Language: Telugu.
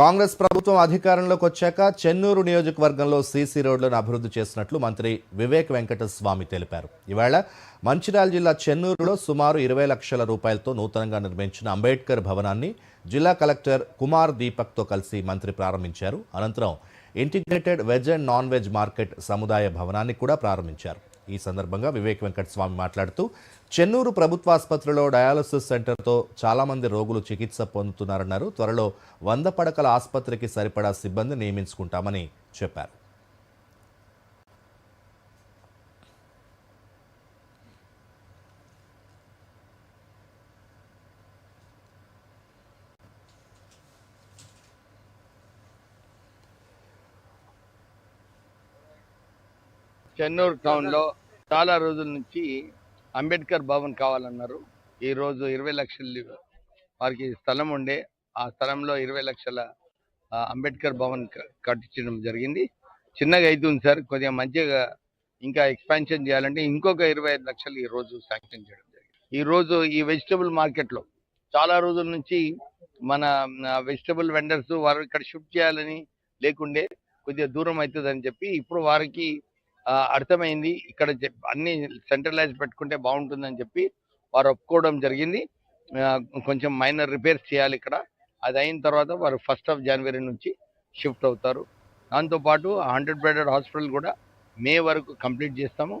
కాంగ్రెస్ ప్రభుత్వం అధికారంలోకి వచ్చాక చెన్నూరు నియోజకవర్గంలో సీసీ రోడ్లను అభివృద్ధి చేసినట్లు మంత్రి వివేక్ వెంకటస్వామి తెలిపారు. ఇవాళ మంచిర్యాల జిల్లా చెన్నూరులో సుమారు ఇరవై లక్షల రూపాయలతో నూతనంగా నిర్మించిన అంబేద్కర్ భవనాన్ని జిల్లా కలెక్టర్ కుమార్ దీపక్తో కలిసి మంత్రి ప్రారంభించారు. అనంతరం integrated veg and non veg market సముదాయ భవనాన్ని కూడా ప్రారంభించారు. ఈ సందర్భంగా వివేక్ వెంకటస్వామి మాట్లాడుతూ చెన్నూరు ప్రభుత్వాసుపత్రిలో డయాలసిస్ సెంటర్తో చాలామంది రోగులు చికిత్స పొందుతున్నారన్నారు. త్వరలో వంద పడకల ఆసుపత్రికి సరిపడా సిబ్బంది నియమించుకుంటామని చెప్పారు. చెన్నూరు టౌన్లో చాలా రోజుల నుంచి అంబేద్కర్ భవన్ కావాలన్నారు. ఈ రోజు ఇరవై లక్షలు వారికి స్థలం ఉండే ఆ స్థలంలో ఇరవై లక్షల అంబేద్కర్ భవన్ కట్టించడం జరిగింది. చిన్నగా అవుతుంది సార్ కొద్దిగా మంచిగా ఇంకా ఎక్స్పాన్షన్ చేయాలంటే ఇంకొక ఇరవై ఐదు లక్షలు ఈ రోజు శాంక్షన్ చేయడం జరిగింది. ఈ రోజు ఈ వెజిటబుల్ మార్కెట్లో చాలా రోజుల నుంచి మన వెజిటబుల్ వెండర్స్ వారు ఇక్కడ షిఫ్ట్ చేయాలని లేకుండే కొద్దిగా దూరం అవుతుందని చెప్పి ఇప్పుడు వారికి అర్థమైంది. ఇక్కడ అన్ని సెంట్రలైజ్ పెట్టుకుంటే బాగుంటుందని చెప్పి వారు ఒప్పుకోవడం జరిగింది. కొంచెం మైనర్ రిపేర్స్ చేయాలి ఇక్కడ. అది అయిన తర్వాత వారు ఫస్ట్ ఆఫ్ జనవరి నుంచి షిఫ్ట్ అవుతారు. దాంతోపాటు హండ్రెడ్ బెడెడ్ హాస్పిటల్ కూడా మే వరకు కంప్లీట్ చేస్తాము.